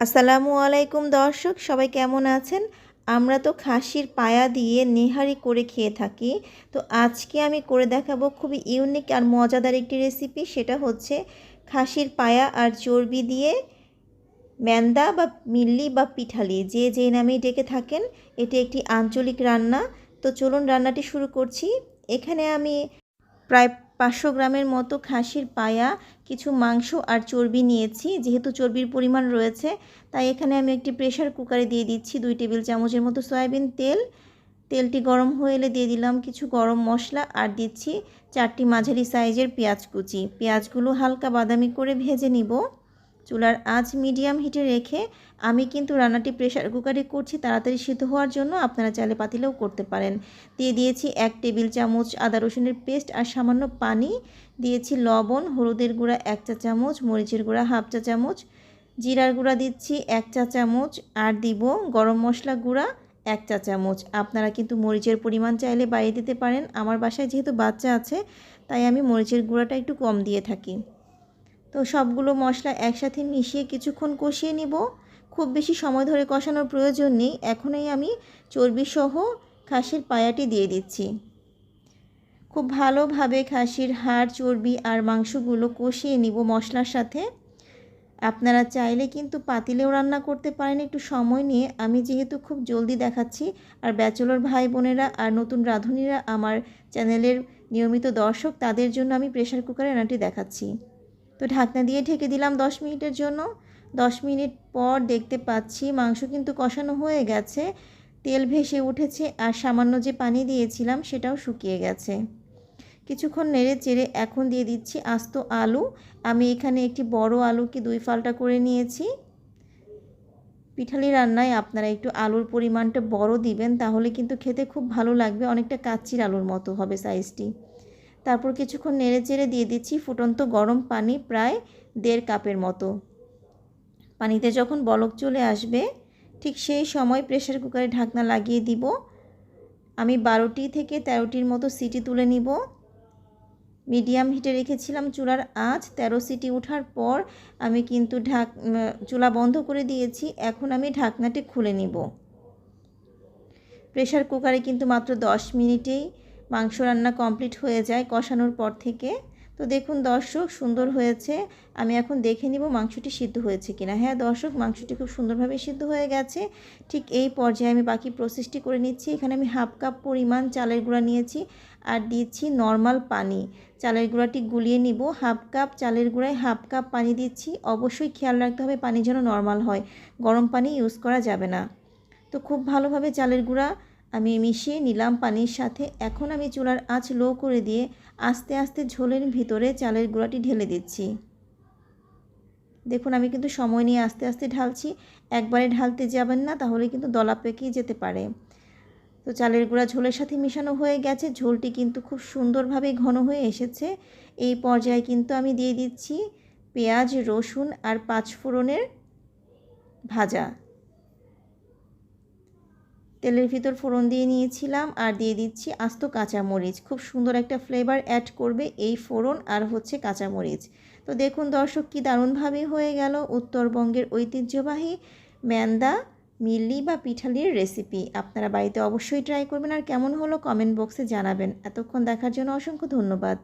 আসসালামু আলাইকুম দর্শক, সবাই কেমন আছেন? আমরা তো খাসির পায়া দিয়ে নেহারি করে খেয়ে থাকি। তো আজকে আমি করে দেখাবো খুবই ইউনিক আর মজাদার একটি রেসিপি সেটা হচ্ছে খাসির পায়া আর চর্বি দিয়ে ম্যান্দা বা মিল্লি বা পিঠালি যে যে নামেই ডেকে থাকেন, এটি একটি আঞ্চলিক রান্না। তো চলুন রান্নাটি শুরু করছি। এখানে আমি প্রায় পাঁচশো গ্রামের মতো খাসির পায়া, কিছু মাংস আর চর্বি নিয়েছি। যেহেতু চর্বির পরিমাণ রয়েছে, তাই এখানে আমি একটি প্রেশার কুকারে দিয়ে দিচ্ছি দুই টেবিল চামচের মতো সয়াবিন তেল। তেলটি গরম হয়ে এলে দিয়ে দিলাম কিছু গরম মশলা আর দিচ্ছি চারটি মাঝারি সাইজের পেঁয়াজ কুচি। পেঁয়াজগুলো হালকা বাদামি করে ভেজে নিব। চুলার আঁচ মিডিয়াম হিটে রেখে আমি কিন্তু রান্নাটি প্রেশার কুকারে করছি, তাড়াতাড়ি সিদ্ধ হওয়ার জন্য আপনারা চাইলে পাতিলেও করতে পারেন। দিয়ে দিয়েছি এক টেবিল চামচ আদা রসুনের পেস্ট আর সামান্য পানি। দিয়েছি লবণ, হলুদের গুঁড়া এক চা চামচ, মরিচের গুঁড়া হাফ চা চামচ, জিরার গুঁড়া দিচ্ছি এক চা চামচ আর দিব গরম মশলা গুঁড়া এক চা চামচ। আপনারা কিন্তু মরিচের পরিমাণ চাইলে বাড়িয়ে দিতে পারেন। আমার বাসায় যেহেতু বাচ্চা আছে, তাই আমি মরিচের গুঁড়াটা একটু কম দিয়ে থাকি। তো সবগুলো মশলা একসাথে মিশিয়ে কিছুক্ষণ কষিয়ে নিব। খুব বেশি সময় ধরে কষানোর প্রয়োজন নেই। এখনই আমি চর্বিসহ খাসির পায়াটি দিয়ে দিচ্ছি। খুব ভালোভাবে খাসির হাড়, চর্বি আর মাংসগুলো কষিয়ে নিব মশলার সাথে। আপনারা চাইলে কিন্তু পাতিলেও রান্না করতে পারেন। একটু সময় নিয়ে আমি যেহেতু খুব জলদি দেখাচ্ছি আর ব্যাচেলর ভাই বোনেরা আর নতুন রাঁধুনিরা আমার চ্যানেলের নিয়মিত দর্শক, তাদের জন্য আমি প্রেশার কুকারে রান্নাটি দেখাচ্ছি। তো ঢাকনা দিয়ে ঢেকে দিলাম দশ মিনিটের জন্য। দশ মিনিট পর দেখতে পাচ্ছি মাংস কিন্তু কষানো হয়ে গেছে। তেল ভেসে উঠেছে আর সামান্য যে পানি দিয়েছিলাম সেটাও শুকিয়ে গেছে। কিছুক্ষণ নেড়ে চেড়ে এখন দিয়ে দিচ্ছি আস্ত আলু। আমি এখানে একটি বড় আলুকে দুই ফালটা করে নিয়েছি। পিঠালি রান্নায় আপনারা একটু আলুর পরিমাণটা বড় দিবেন, তাহলে কিন্তু খেতে খুব ভালো লাগবে। অনেকটা কাচ্চির আলুর মতো হবে সাইজটি তারপর কিছুক্ষণ নেড়ে চেড়ে দিয়ে দিচ্ছি ফুটন্ত গরম পানি প্রায় দেড় কাপের মতো। পানিতে যখন বলক চলে আসবে, ঠিক সেই সময় প্রেশার কুকারে ঢাকনা লাগিয়ে দিব। আমি বারোটি থেকে তেরোটির মতো সিটি তুলে নিব। মিডিয়াম হিটে রেখেছিলাম চুলার আঁচ। তেরো সিটি ওঠার পর আমি কিন্তু ঢাক চুলা বন্ধ করে দিয়েছি। এখন আমি ঢাকনাটি খুলে নিব। প্রেশার কুকারে কিন্তু মাত্র দশ মিনিটেই মাংস রান্না কমপ্লিট হয়ে যায় কষানোর পর থেকে। তো দেখুন দর্শক, সুন্দর হয়েছে। আমি এখন দেখে নিব মাংসটি সিদ্ধ হয়েছে কিনা। হ্যাঁ দর্শক, মাংসটি খুব সুন্দরভাবে সিদ্ধ হয়ে গেছে। ঠিক এই পর্যায়ে আমি বাকি প্রসেসটি করে নিচ্ছি। এখানে আমি হাফ কাপ পরিমাণ চালের গুঁড়া নিয়েছি আর দিচ্ছি নর্মাল পানি। চালের গুঁড়াটি গুলিয়ে নিব। হাফ কাপ চালের গুঁড়ায় হাফ কাপ পানি দিচ্ছি। অবশ্যই খেয়াল রাখতে হবে পানি যেন নর্মাল হয়। গরম পানি ইউজ করা যাবে না। তো খুব ভালোভাবে চালের গুঁড়া আমি মিশিয়ে নিলাম পানির সাথে। এখন আমি চুলার আঁচ লো করে দিয়ে আস্তে আস্তে ঝোলের ভিতরে চালের গুঁড়াটি ঢেলে দিচ্ছি। দেখুন, আমি কিন্তু সময় নিয়ে আস্তে আস্তে ঢালছি। একবারে ঢালতে যাবেন না, তাহলে কিন্তু দলা পেকেই যেতে পারে। তো চালের গুঁড়া ঝোলের সাথে মেশানো হয়ে গেছে। ঝোলটি কিন্তু খুব সুন্দরভাবে ঘন হয়ে এসেছে। এই পর্যায়ে কিন্তু আমি দিয়ে দিচ্ছি পেঁয়াজ, রসুন আর পাঁচফোড়নের ভাজা। তেলের ভিতর ফোড়ন দিয়ে নিয়েছিলাম আর দিয়ে দিচ্ছি আস্ত কাঁচামরিচ। খুব সুন্দর একটা ফ্লেভার অ্যাড করবে এই ফোড়ন আর হচ্ছে কাঁচামরিচ। তো দেখুন দর্শক, কি দারুণভাবে হয়ে গেল উত্তরবঙ্গের ঐতিহ্যবাহী ম্যান্দা, মিল্লি বা পিঠালির রেসিপি আপনারা বাড়িতে অবশ্যই ট্রাই করবেন আর কেমন হলো কমেন্ট বক্সে জানাবেন। এতক্ষণ দেখার জন্য অসংখ্য ধন্যবাদ।